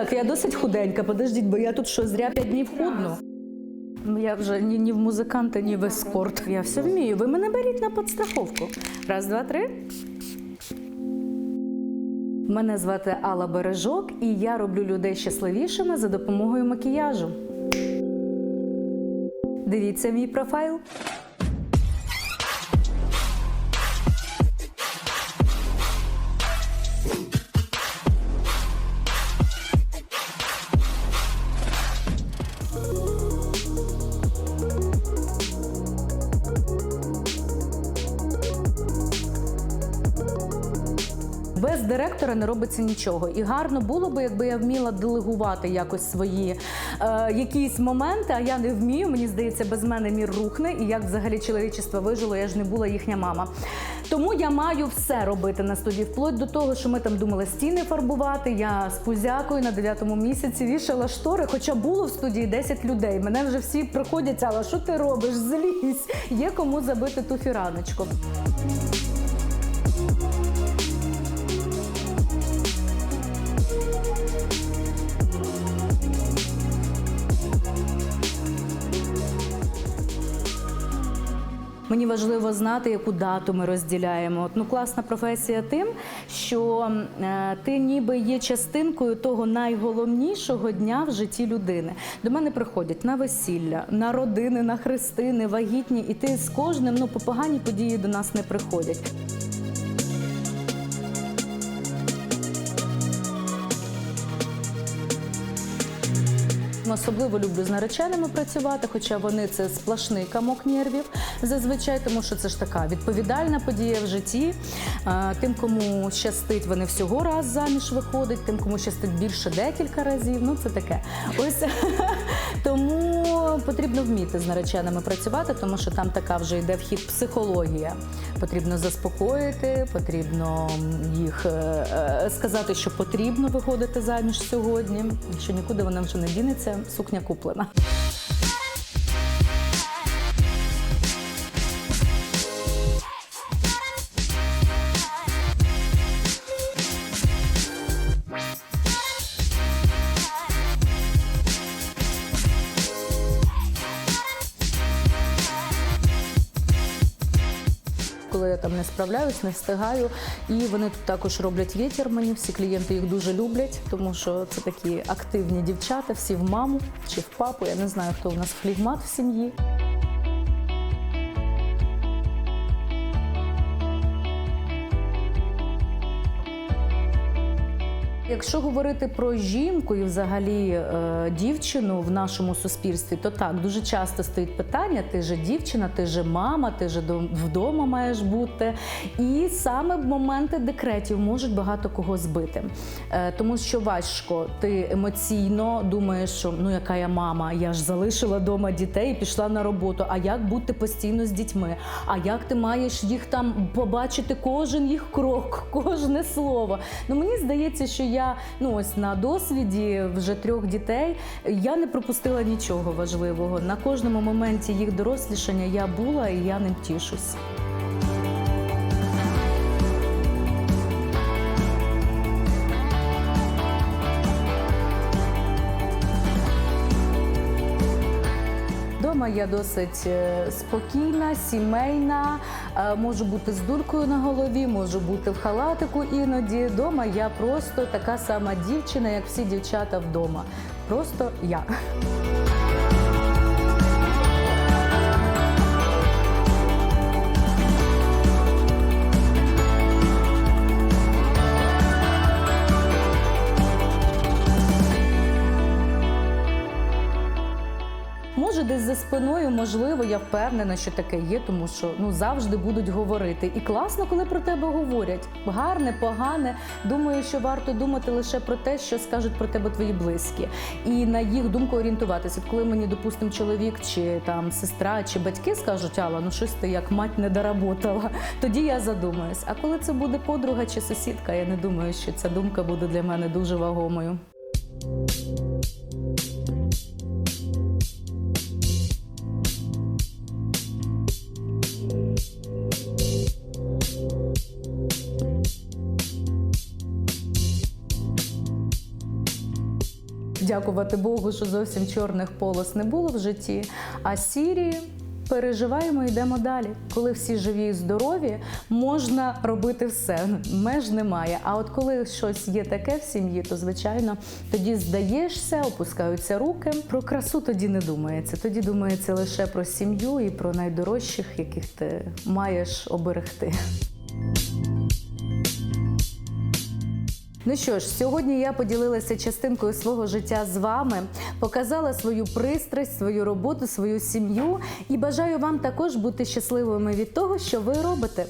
Так, я досить худенька. Подождіть, бо я тут що зря п'ять днів худну. Ну, Я вже ні, ні в музиканта, ні в ескорт. Я все вмію. Ви мене беріть на підстраховку. Раз, два, три. Мене звати Алла Бережок, і я роблю людей щасливішими за допомогою макіяжу. Дивіться мій профайл. Без директора не робиться нічого. І гарно було би, якби я вміла делегувати якось свої е, якісь моменти, а я не вмію. Мені здається, без мене мір рухне. І як взагалі чоловічество вижило, я ж не була їхня мама. Тому я маю все робити на студії, вплоть до того, що ми там думали стіни фарбувати. Я з пузякою на дев'ятому місяці вішала штори, хоча було в студії 10 людей. Мене вже всі приходять, але що ти робиш? Злізь! Є кому забити ту фіраночку. Важливо знати, яку дату ми розділяємо. От, ну, класна професія тим, що е, ти ніби є частинкою того найголовнішого дня в житті людини. До мене приходять на весілля, на родини, на хрестини, вагітні, і ти з кожним ну, по погані події до нас не приходять. Особливо люблю з нареченими працювати, хоча вони це сплошний камок нервів зазвичай, тому що це ж така відповідальна подія в житті. Тим, кому щастить, вони всього раз заміж виходять, тим, кому щастить більше декілька разів. Ну це таке. Ось тому потрібно вміти з нареченими працювати, тому що там така вже йде вхід психологія. Потрібно заспокоїти, потрібно їх е, е, сказати, що потрібно виходити заміж сьогодні, що нікуди вона вже не дінеться, сукня куплена. Не справляюсь, не встигаю. І вони тут також роблять вітер мені. Всі клієнти їх дуже люблять, тому що це такі активні дівчата, всі в маму чи в папу. Я не знаю, хто у нас флігмат в сім'ї. Якщо говорити про жінку і взагалі е, дівчину в нашому суспільстві, то так дуже часто стоїть питання: ти же дівчина, ти же мама, ти же вдома маєш бути. І саме моменти декретів можуть багато кого збити, Е, тому що важко, ти емоційно думаєш, що ну яка я мама, я ж залишила вдома дітей і пішла на роботу. А як бути постійно з дітьми? А як ти маєш їх там побачити кожен їх крок, кожне слово? Ну мені здається, що я ну ось на досвіді вже трьох дітей я не пропустила нічого важливого. На кожному моменті їх дорослішання я була і я ним тішусь. Дома я досить е, спокійна, сімейна, е, можу бути з дуркою на голові, можу бути в халатику іноді. Дома я просто така сама дівчина, як всі дівчата вдома. Просто я. Може, десь за спиною, можливо, я впевнена, що таке є, тому що ну завжди будуть говорити. І класно, коли про тебе говорять. Гарне, погане. Думаю, що варто думати лише про те, що скажуть про тебе твої близькі, і на їх думку орієнтуватися. Коли мені, допустимо, чоловік чи там сестра чи батьки скажуть, Алла, ну щось ти як мать не доработала, тоді я задумаюсь. А коли це буде подруга чи сусідка, я не думаю, що ця думка буде для мене дуже вагомою. Дякувати Богу, що зовсім чорних полос не було в житті. А сірі переживаємо, йдемо далі. Коли всі живі і здорові, можна робити все. Меж немає. А от коли щось є таке в сім'ї, то звичайно тоді здаєшся, опускаються руки. Про красу тоді не думається. Тоді думається лише про сім'ю і про найдорожчих, яких ти маєш оберегти. Ну що ж, сьогодні я поділилася частинкою свого життя з вами, показала свою пристрасть, свою роботу, свою сім'ю і бажаю вам також бути щасливими від того, що ви робите.